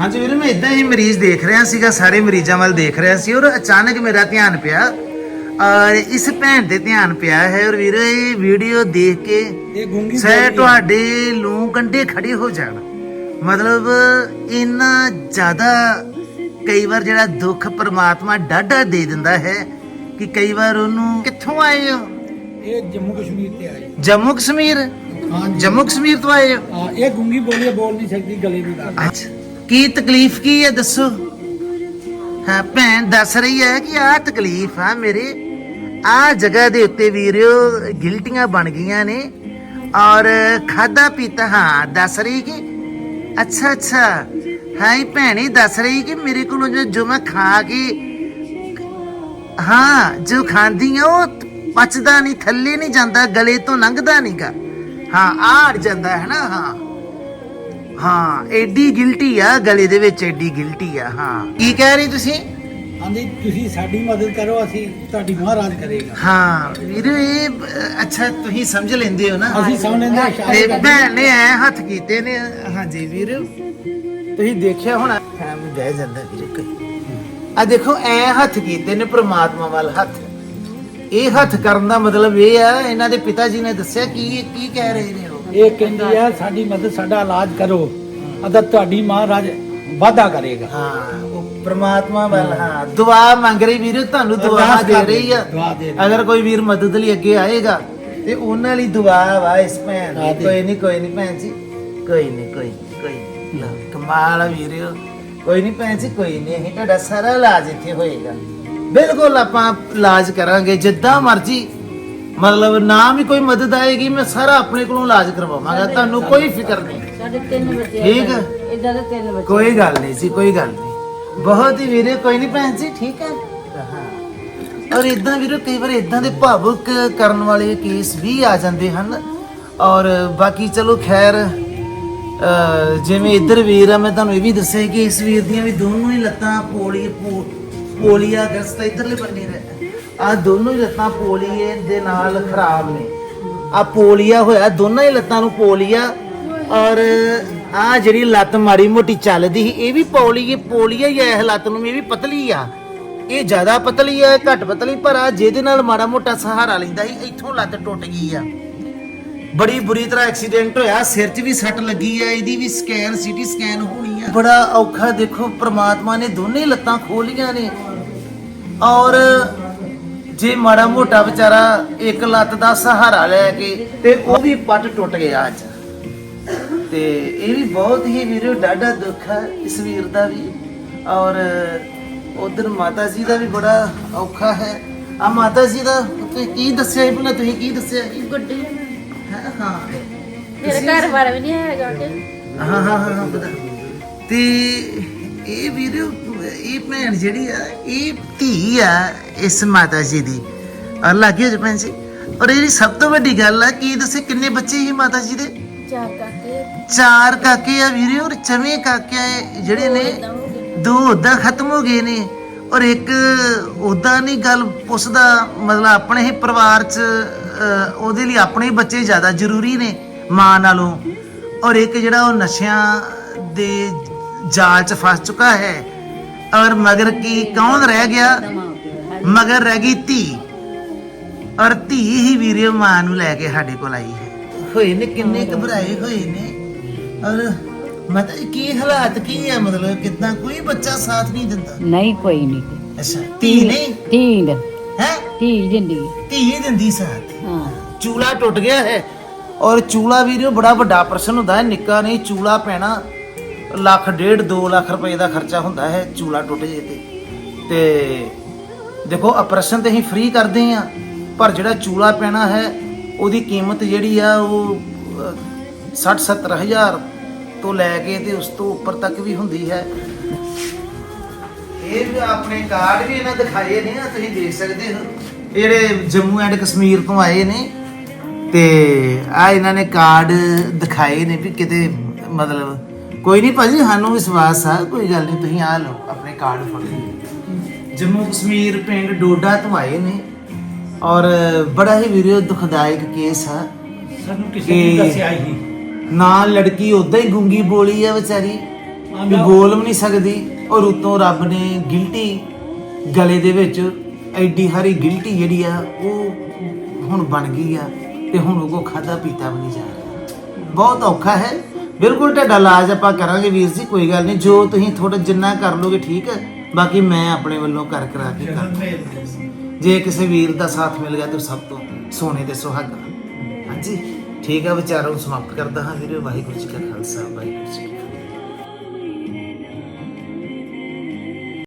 ਹਾਂਜੀ ਵੀਰੇ ਮੈਂ ਇਦਾਂ ਹੀ ਮਰੀਜ਼ ਦੇਖ ਰਿਹਾ ਸੀਗਾ ਸਾਰੇ ਮਰੀਜ਼ਾਂ ਵੱਲ ਦੇਖ ਰਿਹਾ ਸੀ ਔਰ ਅਚਾਨਕ ਮੇਰਾ ਧਿਆਨ ਪਿਆ। ਔਰ ਇਸ ਭੈਣ ਤੇ ਧਿਆਨ ਪਿਆ ਹੈ ਔਰ ਵੀਰੇ ਇਹ ਵੀਡੀਓ ਦੇਖ ਕੇ ਇਹ ਗੁੰਗੀ ਸੇ ਤੁਹਾਡੇ ਲੂ ਕੰਡੇ ਖੜੇ ਹੋ ਜਾਣ। ਮਤਲਬ ਇੰਨਾ ਜ਼ਿਆਦਾ ਕਈ ਵਾਰ ਜਿਹੜਾ ਦੁੱਖ ਪ੍ਰਮਾਤਮਾ ਡਾਢਾ ਦੇ ਦਿੰਦਾ ਹੈ ਕਿ ਕਈ ਵਾਰ ਉਹਨੂੰ ਕਿੱਥੋਂ ਆਏ ਹੋ? ਇਹ ਜੰਮੂ ਕਸ਼ਮੀਰ ਤੇ ਆਏ। ਜੰਮੂ ਕਸ਼ਮੀਰ? ਹਾਂਜੀ। ਜੰਮੂ ਕਸ਼ਮੀਰ ਤੋਂ ਆਏ ਹੋ? ਇਹ ਗੁੰਗੀ ਬੋਲੀ ਬੋਲ ਨਹੀਂ ਸਕਦੀ ਗਲੇ ਦੀ ਅੱਛਾ। ਕੀ ਤਕਲੀਫ ਕੀ ਹੈ ਦੱਸੋ? ਹਾਂ, ਭੈਣ ਦੱਸ ਰਹੀ ਹੈ ਕਿ ਆਹ ਤਕਲੀਫ ਆ ਮੇਰੇ। ਆਹ ਜਗ੍ਹਾ ਦੇ ਉੱਤੇ ਵੀਰਿਓ, ਗਿਲਟੀਆਂ ਬਣ ਗਈਆਂ ਨੇ। ਔਰ ਖਾਦਾ ਪੀਤਾ, ਹਾਂ, ਦੱਸ ਰਹੀ ਕਿ ਅੱਛਾ ਅੱਛਾ। ਹਾਂ, ਇਹ ਭੈਣੀ ਦੱਸ ਰਹੀ ਕਿ ਮੇਰੇ ਕੋਲੋਂ ਜੋ ਜੋ ਮੈਂ ਖਾ ਕੇ ਹਾਂ, ਜੋ ਖਾਂਦੀ ਆ, ਉਹ ਪਚਦਾ ਨਹੀਂ, ਥੱਲੇ ਨਹੀਂ ਜਾਂਦਾ, ਗਲੇ ਤੋਂ ਲੰਘਦਾ ਨਹੀਂਗਾ ਹਾਂ, ਆੜ ਜਾਂਦਾ ਹੈ ਨਾ, ਹਾਂ। ਹਾਂ ਐਡੀ ਗਿਲਟੀ ਆ ਗਲੇ ਦੇ ਵਿੱਚ ਐਡੀ ਗਿਲਟੀ ਆ ਹਾਂ। ਕੀ ਕਹਿ ਰਹੀ ਤੁਸੀਂ? ਆਂਦੀ ਤੁਸੀਂ ਸਾਡੀ ਮਦਦ ਕਰੋ ਅਸੀਂ ਤੁਹਾਡੀ ਮਹਾਰਾਜ ਕਰੇਗਾ। ਹਾਂ ਵੀਰੇ ਇਹ ਅ, ਅੱਛਾ ਤੁਸੀਂ ਸਮਝ ਲੈਂਦੇ ਹੋ ਨਾ। ਅਸੀਂ ਸਮਝ ਲੈਂਦੇ ਹਾਂ ਤੇ ਸ਼ਾਇਦ ਭੈਣ ਨੇ ਐ ਹੱਥ ਕੀਤੇ ਨੇ। ਹਾਂਜੀ ਵੀਰ। ਤੁਸੀਂ ਦੇਖਿਆ ਹੋਣਾ ਹਾਂ ਵੀ ਬਹਿ ਜਾਂਦਾ ਵੀਰੇ ਕੋਈ। ਆ ਦੇਖੋ ਐ ਹੱਥ ਕੀਤੇ ਨੇ ਪ੍ਰਮਾਤਮਾ ਵੱਲ ਹੱਥ। ਇਹ ਹੱਥ ਕਰਨ ਦਾ ਮਤਲਬ ਇਹ ਆ ਇਹਨਾਂ ਦੇ ਪਿਤਾ ਜੀ ਨੇ ਦੱਸਿਆ ਕੀ ਕੀ ਕਹਿ ਰਹੇ ਨੇ ਉਹ? ਇਹ ਕਹਿੰਦੀ ਆ ਸਾਡੀ ਮਦਦ ਸਾਡਾ ਇਲਾਜ ਕਰੋ। ਅਦਰ ਤੁਹਾਡੀ ਮਹਾਰਾਜ ਵਾਦਾ ਕਰੇਗਾ। ਹਾਂ ਉਹ ਪ੍ਰਮਾਤਮਾ ਵੱਲ ਹਾਂ। ਦੁਆ ਮੰਗ ਰਹੀ ਵੀਰ ਤੁਹਾਨੂੰ ਦੁਆ ਦੇ ਰਹੀ ਆ। ਅਗਰ ਕੋਈ ਵੀਰ ਮਦਦ ਲਈ ਅੱਗੇ ਆਏਗਾ ਤੇ ਉਹਨਾਂ ਲਈ ਦੁਆ ਵਾ ਇਸ ਭੈਣ ਦੀ। ਕੋਈ ਨਹੀਂ ਕੋਈ ਨਹੀਂ ਭੈਣ ਜੀ। ਕੋਈ ਨਹੀਂ ਕੋਈ ਕੋਈ। ਲਓ, ਕਮਾਲ ਆ ਵੀਰਿਓ ਕੋਈ ਨਹੀਂ ਭੈਣ ਜੀ ਕੋਈ ਨਹੀਂ। ਅਸੀਂ ਤੁਹਾਡਾ ਸਾਰਾ ਇਲਾਜ ਇੱਥੇ ਹੋਏਗਾ। ਬਿਲਕੁਲ ਆਪਾਂ ਇਲਾਜ ਕਰਾਂਗੇ ਜਿੱਦਾਂ ਮਰਜ਼ੀ ਮਤਲਬ ਨਾ ਵੀ ਕੋਈ ਮਦਦ ਆਏਗੀ ਮੈਂ ਸਾਰਾ ਆਪਣੇ ਕੋਲੋਂ ਇਲਾਜ ਕਰਵਾਵਾਂਗਾ ਤੁਹਾਨੂੰ ਕੋਈ ਫਿਕਰ ਨਹੀਂ। ਸਾਡੇ ਤਿੰਨ ਬੱਚੇ ਠੀਕ ਹੈ। ਇਦਾਂ ਦੇ ਤਿੰਨ ਬੱਚੇ ਕੋਈ ਗੱਲ ਨਹੀਂ ਜੀ ਕੋਈ ਗੱਲ ਨਹੀਂ। ਬਹੁਤ ਹੀ ਵੀਰੇ ਕੋਈ ਨਹੀਂ ਭੈਣ ਜੀ ਠੀਕ ਹੈ? ਔਰ ਇਦਾਂ ਵੀਰੇ ਕਈ ਵਾਰ ਇਦਾਂ ਦੇ ਭਾਵੁਕ ਕਰਨ ਵਾਲੇ ਕੇਸ ਵੀ ਆ ਜਾਂਦੇ ਹਨ। ਔਰ ਬਾਕੀ ਚਲੋ ਖੈਰ ਜਿਵੇਂ ਇੱਧਰ ਵੀਰ ਆ ਮੈਂ ਤੁਹਾਨੂੰ ਇਹ ਵੀ ਦੱਸਿਆ ਕਿ ਇਸ ਵੀਰ ਦੀਆਂ ਵੀ ਦੋਨੋਂ ਹੀ ਲੱਤਾਂ ਪੋਲੀ ਪੋਲੀਆ ਗ੍ਰਸਤ ਇਧਰਲੇ ਬੰਨੇ ਰਹਿ ਆ ਦੋਨੋਂ ਹੀ ਲੱਤਾਂ ਪੋਲੀਏ ਦੇ ਨਾਲ ਖਰਾਬ ਨੇ। ਆ ਪੋਲੀਆ ਹੋਇਆ, ਦੋਨਾਂ ਹੀ ਲੱਤਾਂ ਨੂੰ ਪੋਲੀਆ। ਔਰ ਆ ਜਿਹੜੀ ਲੱਤ ਮਾੜੀ ਮੋਟੀ ਚੱਲਦੀ ਸੀ, ਇਹ ਵੀ ਪੋਲੀਏ, ਪੋਲੀਆ ਹੀ ਆ ਲੱਤ ਨੂੰ, ਇਹ ਵੀ ਪਤਲੀ ਆ। ਇਹ ਜ਼ਿਆਦਾ ਪਤਲੀ ਆ, ਘੱਟ ਪਤਲੀ, ਪਰ ਆ ਜਿਹਦੇ ਨਾਲ ਮਾੜਾ ਮੋਟਾ ਸਹਾਰਾ ਲੈਂਦਾ ਸੀ, ਇੱਥੋਂ ਲੱਤ ਟੁੱਟ ਗਈ ਆ। ਬੜੀ ਬੁਰੀ ਤਰ੍ਹਾਂ ਐਕਸੀਡੈਂਟ ਹੋਇਆ, ਸਿਰ 'ਚ ਵੀ ਸੱਟ ਲੱਗੀ ਆ, ਇਹਦੀ ਵੀ ਸਕੈਨ, ਸੀਟੀ ਸਕੈਨ ਹੋਣੀ ਆ। ਬੜਾ ਔਖਾ ਦੇਖੋ, ਪ੍ਰਮਾਤਮਾ ਨੇ ਦੋਨੇ ਲੱਤਾਂ ਖੋਲੀਆਂ ਨੇ। ਔਰ ਜੇ ਮਾੜਾ ਮੋਟਾ ਵਿਚਾਰਾ ਇੱਕ ਲੱਤ ਦਾ ਸਹਾਰਾ ਲੈ ਕੇ ਤੇ ਉਹ ਵੀ ਪੱਟ ਟੁੱਟ ਗਿਆ ਅੱਜ। ਤੇ ਇਹ ਵੀ ਬਹੁਤ ਹੀ ਵੀਰੋ ਡਾਢਾ ਦੁੱਖ ਹੈ ਇਸ ਵੀਰ ਦਾ ਵੀ। ਔਰ ਉਧਰ ਮਾਤਾ ਜੀ ਦਾ ਵੀ ਬੜਾ ਔਖਾ ਹੈ। ਆ ਮਾਤਾ ਜੀ ਦਾ ਤੁਸੀਂ ਕੀ ਦੱਸਿਆ ਸੀ ਪਹਿਲਾਂ ਤੁਸੀਂ ਕੀ ਦੱਸਿਆ ਗੁੱਡੀ। ਹਾਂ? ਹਾਂ। ਮੇਰੇ ਘਰ ਬਾਰ ਵੀ ਨਹੀਂ ਹੈਗਾ ਕਿ। ਹਾਂ ਹਾਂ ਹਾਂ ਪਤਾ। ਤੇ ਇਹ ਵੀਡੀਓ ਇਹ ਭੈਣ ਜਿਹੜੀ ਆ ਇਹ ਧੀ ਆ ਇਸ ਮਾਤਾ ਜੀ ਦੀ। ਔਰ ਲੱਗੇ ਜੀ ਭੈਣ ਜੀ। ਔਰ ਇਹਦੀ ਸਭ ਤੋਂ ਵੱਡੀ ਗੱਲ ਆ ਕੀ ਦੱਸੇ ਕਿੰਨੇ ਬੱਚੇ ਸੀ ਮਾਤਾ ਜੀ ਦੇ? ਚਾਰ ਕਾਕੇ। ਚਾਰ ਕਾਕੇ ਆ ਵੀਰੇ ਔਰ ਚਵੇਂ ਕਾਕੇ ਜਿਹੜੇ ਨੇ ਹੋ ਦੋ ਉਦਾਂ ਖਤਮ ਹੋ ਗਏ ਨੇ। ਔਰ ਇੱਕ ਉਦਾਂ ਨਹੀਂ ਗੱਲ ਪੁੱਛਦਾ ਮਤਲਬ ਆਪਣੇ ਹੀ ਪਰਿਵਾਰ 'ਚ ਉਹਦੇ ਲਈ ਆਪਣੇ ਹੀ ਬੱਚੇ ਜ਼ਿਆਦਾ ਜ਼ਰੂਰੀ ਨੇ ਮਾਂ ਨਾਲੋਂ। ਔਰ ਇੱਕ ਜਿਹੜਾ ਉਹ ਨਸ਼ਿਆਂ ਦੇ ਜਾਲ 'ਚ ਫਸ ਚੁੱਕਾ ਹੈ ਔਰ ਮਗਰ ਕੀ ਕੌਣ ਰਹਿ ਗਿਆ? ਮਗਰ ਰਹਿ ਗਈ ਧੀ। ਔਰ ਧੀ ਹੀ ਵੀਰੇ ਮਾਂ ਨੂੰ ਲੈ ਕੇ ਸਾਡੇ ਕੋਲ ਆਈ ਹੈ। ਹੋਏ ਨੇ ਕਿੰਨੇ ਘਬਰਾਏ ਹੋਏ ਨੇ। ਔਰ ਮਤਲਬ ਕੀ ਹਾਲਾਤ ਕੀ ਹੈ ਮਤਲਬ ਕਿਦਾਂ ਕੋਈ ਬੱਚਾ ਸਾਥ ਨਹੀਂ ਦਿੰਦਾ? ਨਹੀਂ ਕੋਈ ਨਹੀਂ। ਅੱਛਾ ਧੀ ਨਹੀਂ? ਧੀਂਦ ਹੈ? ਧੀ ਦਿੰਦੀ ਧੀ ਦਿੰਦੀ ਸਾਥ। ਹਾਂ। ਚੂਲਾ ਟੁੱਟ ਗਿਆ ਹੈ। ਔਰ ਚੂਲਾ ਵੀਰੋ ਬੜਾ ਵੱਡਾ ਪ੍ਰਸ਼ਨ ਹੁੰਦਾ ਹੈ। ਨਿੱਕਾ ਨਹੀਂ ਚੂਲਾ ਪੈਣਾ ਲੱਖ, ਡੇਢ 2 ਲੱਖ ਰੁਪਏ ਦਾ ਖਰਚਾ ਹੁੰਦਾ ਹੈ ਚੂਲਾ ਟੁੱਟ ਜੇ ਤੇ। ਤੇ ਦੇਖੋ, ਆਪਰੇਸ਼ਨ ਤੇ ਅਸੀਂ ਫ੍ਰੀ ਕਰਦੇ ਆ ਪਰ ਜਿਹੜਾ ਚੂਲਾ ਪੈਣਾ ਹੈ, ਉਹਦੀ ਕੀਮਤ ਜਿਹੜੀ ਆ, ਉਹ 60 70 ਹਜ਼ਾਰ ਤੋਂ ਲੈ ਕੇ ਤੇ ਉਸ ਤੋਂ ਉੱਪਰ ਤੱਕ ਵੀ ਹੁੰਦੀ ਹੈ। ਇਹ ਵੀ ਆਪਣੇ ਕਾਰਡ ਵੀ ਇਹਨਾਂ ਦਿਖਾਏ ਨੇ ਆ ਤੁਸੀਂ ਦੇਖ ਸਕਦੇ ਹੋ। ਇਹ ਜਿਹੜੇ ਜੰਮੂ ਐਂਡ ਕਸ਼ਮੀਰ ਤੋਂ ਆਏ ਨੇ, ਤੇ ਆ ਇਹਨਾਂ ਨੇ ਕਾਰਡ ਦਿਖਾਏ ਨੇ ਵੀ ਕਿਤੇ ਮਤਲਬ ਕੋਈ ਨਹੀਂ ਭਾਜੀ ਸਾਨੂੰ ਵਿਸ਼ਵਾਸ ਆ ਕੋਈ ਗੱਲ ਨਹੀਂ ਤੁਸੀਂ ਆ ਲਓ ਆਪਣੇ ਕਾਰਡ ਫੜੋ। ਜੰਮੂ ਕਸ਼ਮੀਰ ਪਿੰਡ ਡੋਡਾ ਤੋਂ ਆਏ ਨੇ ਔਰ ਬੜਾ ਹੀ ਵੀਡੀਓ ਦੁਖਦਾਇਕ ਕੇਸ ਆ। ਸਾਨੂੰ ਕਿਸੇ ਨੇ ਦੱਸਿਆ ਹੀ ਨਾਲ ਲੜਕੀ ਉਦਾਂ ਹੀ ਗੁੰਗੀ ਬੋਲੀ ਆ ਵਿਚਾਰੀ ਵੀ ਬੋਲ ਵੀ ਨਹੀਂ ਸਕਦੀ ਔਰ ਉਤੋਂ ਰੱਬ ਨੇ ਗਿਲਟੀ ਗਲੇ ਦੇ ਵਿੱਚ ਐਡੀ ਹਾਰੀ ਗਿਲਟੀ ਜਿਹੜੀ ਆ ਉਹ ਹੁਣ ਬਣ ਗਈ ਆ ਤੇ ਹੁਣ ਉਹ ਖਾਦਾ ਪੀਤਾ ਵੀ ਨਹੀਂ ਜਾ ਰਿਹਾ। ਬਹੁਤ ਔਖਾ ਹੈ। ਬਿਲਕੁਲ ਤੁਹਾਡਾ ਇਲਾਜ ਆਪਾਂ ਕਰਾਂਗੇ ਵੀਰ ਜੀ, ਕੋਈ ਗੱਲ ਨਹੀਂ, ਜੋ ਤੁਸੀਂ ਥੋੜਾ ਜਿੰਨਾ ਕਰ ਲੋਗੇ ਠੀਕ ਹੈ, ਬਾਕੀ ਮੈਂ ਆਪਣੇ ਵੱਲੋਂ ਕਰ ਕਰਾ ਕੇ ਕਰ ਜੇ ਕਿਸੇ ਵੀਰ ਦਾ ਸਾਥ ਮਿਲ ਗਿਆ ਤਾਂ ਸਭ ਤੋਂ ਸੋਨੇ ਤੇ ਸੁਹਾਗਾ। ਹਾਂਜੀ, ਠੀਕ ਆ, ਵਿਚਾਰੋਂ ਸਮਾਪਤ ਕਰਦਾ ਹਾਂ ਵੀਰੇ, ਵਾਹਿਗੁਰੂ ਜੀ ਕਾ ਖਾਲਸਾ, ਵਾਹਿਗੁਰੂ ਜੀ ਕੀ ਫਤਿਹ